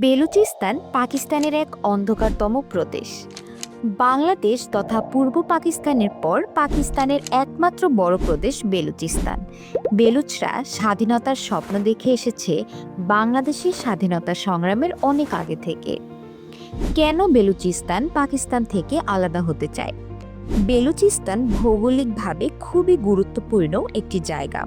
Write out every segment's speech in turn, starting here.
বেলুচিস্তান পাকিস্তানের এক অন্ধকারতম প্রদেশ। বাংলাদেশ তথা পূর্ব পাকিস্তানের পর পাকিস্তানের একমাত্র বড় প্রদেশ বেলুচিস্তান। বেলুচরা স্বাধীনতার স্বপ্ন দেখে এসেছে বাংলাদেশের স্বাধীনতা সংগ্রামের অনেক আগে থেকে। কেন বেলুচিস্তান পাকিস্তান থেকে আলাদা হতে চায়? বেলুচিস্তান ভৌগোলিকভাবে খুবই গুরুত্বপূর্ণ একটি জায়গা।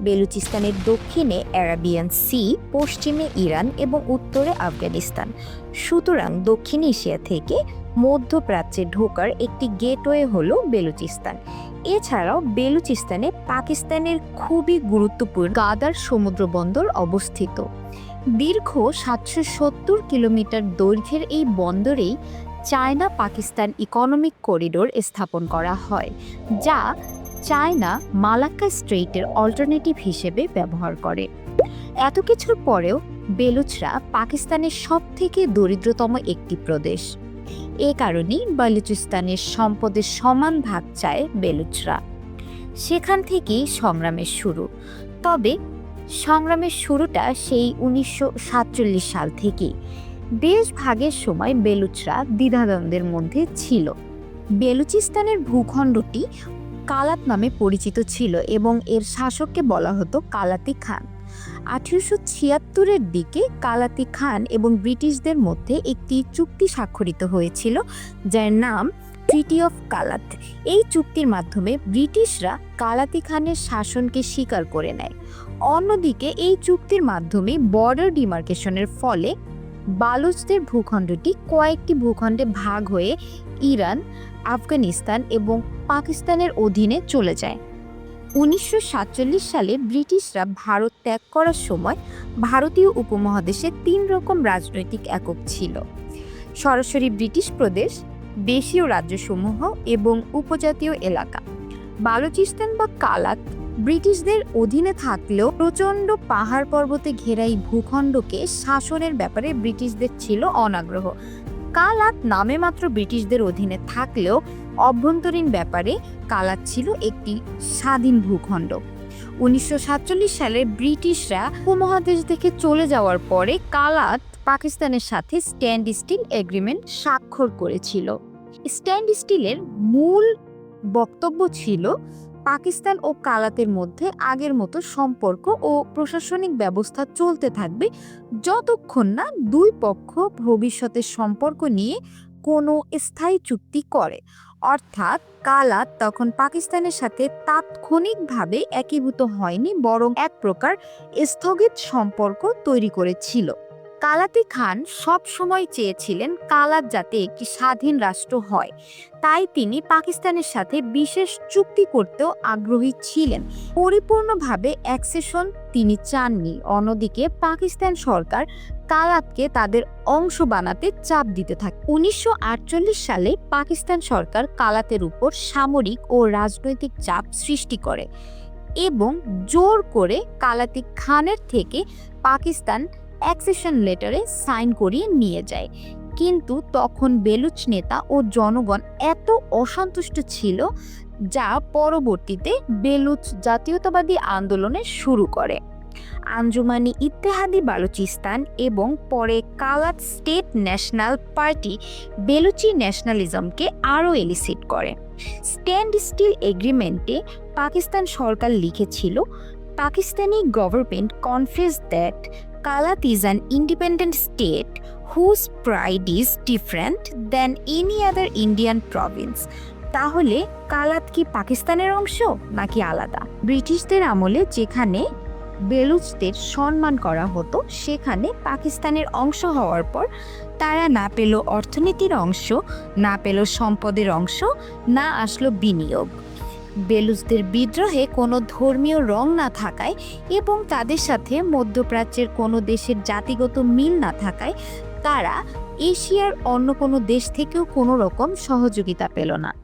বেলুচিস্তানের দক্ষিণে অ্যারাবিয়ান সি, পশ্চিমে ইরান এবং উত্তরে আফগানিস্তান। সুতরাং দক্ষিণ এশিয়া থেকে মধ্যপ্রাচ্যে ঢোকার একটি গেটওয়ে হল বেলুচিস্তান। এছাড়াও বেলুচিস্তানে পাকিস্তানের খুবই গুরুত্বপূর্ণ গাদার সমুদ্র বন্দর অবস্থিত। দীর্ঘ সাতশো সত্তর কিলোমিটার দৈর্ঘ্যের এই বন্দরেই চায়না পাকিস্তান ইকোনমিক করিডোর স্থাপন করা হয়, যা চায়না মালাক্কা স্ট্রেইটের অল্টারনেটিভ হিসেবে ব্যবহার করে। এত কিছুর পরেও বেলুচরা পাকিস্তানের সব থেকে দরিদ্রতম একটি প্রদেশ। এ কারণেই বালুচিস্তানের সম্পদের সমান ভাগ চায় বেলুচরা। সেখান থেকেই সংগ্রামের শুরু। তবে সংগ্রামের শুরুটা সেই উনিশশো সাতচল্লিশ সাল থেকেই। দেশ ভাগের সময় বেলুচরা দ্বিধাদ্বন্দ্বের মধ্যে ছিল। বেলুচিস্তানের ভূখণ্ডটি কালাত নামে পরিচিত ছিল এবং এর শাসককে বলা হতো কালাতি খান। আঠেরোশো ছিয়াত্তরের দিকে কালাতি খান এবং ব্রিটিশদের মধ্যে একটি চুক্তি স্বাক্ষরিত হয়েছিল, যার নাম ট্রিটি অফ কালাত। এই চুক্তির মাধ্যমে ব্রিটিশরা কালাতি খানের শাসনকে স্বীকার করে নেয়। অন্যদিকে এই চুক্তির মাধ্যমে বর্ডার ডিমার্কেশনের ফলে বালুচদের ভূখণ্ডটি কয়েকটি ভূখণ্ডে ভাগ হয়ে ইরান, আফগানিস্তান এবং পাকিস্তানের অধীনে চলে যায়। উনিশশো সাতচল্লিশ সালে ব্রিটিশরা ভারত ত্যাগ করার সময় ভারতীয় উপমহাদেশে তিন রকম রাজনৈতিক একক ছিল। সরাসরি ব্রিটিশ প্রদেশ, দেশীয় রাজ্যসমূহ এবং উপজাতীয় এলাকা। বালুচিস্তান বা কালাত ব্রিটিশদের অধীনে থাকলেও প্রচণ্ড পাহাড় পর্বতে ঘেরা এই ভূখণ্ডকে শাসনের ব্যাপারে ব্রিটিশদের ছিল অনাগ্রহ। কালাত নামে মাত্র ব্রিটিশদের অধীনে থাকলেও অভ্যন্তরীণ ব্যাপারে কালাত ছিল একটি স্বাধীন ভূখণ্ড। উনিশশো সাতচল্লিশ সালে ব্রিটিশরা উপমহাদেশ থেকে চলে যাওয়ার পরে কালাত পাকিস্তানের সাথে স্ট্যান্ড স্টিল এগ্রিমেন্ট স্বাক্ষর করেছিল। স্ট্যান্ড স্টিলের মূল বক্তব্য ছিল পাকিস্তান ও কালাতের মধ্যে আগের মতো সম্পর্ক ও প্রশাসনিক ব্যবস্থা চলতে থাকবে যতক্ষণ না দুই পক্ষ ভবিষ্যতের সম্পর্ক নিয়ে কোনো স্থায়ী চুক্তি করে। অর্থাৎ কালাত তখন পাকিস্তানের সাথে তাৎক্ষণিকভাবে একীভূত হয়নি, বরং এক প্রকার স্থগিত সম্পর্ক তৈরি করেছিল। কালাতি খান সব সময় চেয়েছিলেন কালাত যাতে একটি স্বাধীন রাষ্ট্র হয়। তাই তিনি পাকিস্তানের সাথে বিশেষ চুক্তি করতেও আগ্রহী ছিলেন। পরিপূর্ণভাবে অ্যাক্সেশন তিনি চাননি। অন্যদিকে পাকিস্তান সরকার কালাতকে তাদের অংশ বানাতে চাপ দিতে থাকে। উনিশশো আটচল্লিশ সালে পাকিস্তান সরকার কালাতের উপর সামরিক ও রাজনৈতিক চাপ সৃষ্টি করে এবং জোর করে কালাতি খানের থেকে পাকিস্তান অ্যাক্সেশন লেটারে সাইন করিয়ে নিয়ে যায়। কিন্তু তখন বেলুচ নেতা ও জনগণ এত অসন্তুষ্ট ছিল যা পরবর্তীতে বেলুচ জাতীয়তাবাদী আন্দোলনে শুরু করে। আঞ্জুমানি ইত্তেহাদি বালুচিস্তান এবং পরে Kalat state national party Baluchi ন্যাশনালিজমকে আরও এলিসিট করে। স্ট্যান্ড স্টিল এগ্রিমেন্টে পাকিস্তান সরকার লিখেছিল, Pakistani government confess that Kalat is an independent state whose pride is different than any other Indian province. তাহলে কালাত কি পাকিস্তানের অংশ নাকি আলাদা ব্রিটিশদের আমলে যেখানে বেলুচদের সম্মান করা হতো, সেখানে পাকিস্তানের অংশ হওয়ার পর তারা না পেল অর্থনীতির অংশ, না পেল সম্পদের অংশ, না আসলো বিনিয়োগ বেলুচদের বিদ্রোহে কোনো ধর্মীয় রং না থাকায় এবং তাদের সাথে মধ্যপ্রাচ্যের কোনো দেশের জাতিগত মিল না থাকায় তারা এশিয়ার অন্য কোনো দেশ থেকেও কোনো রকম সহযোগিতা পেল না।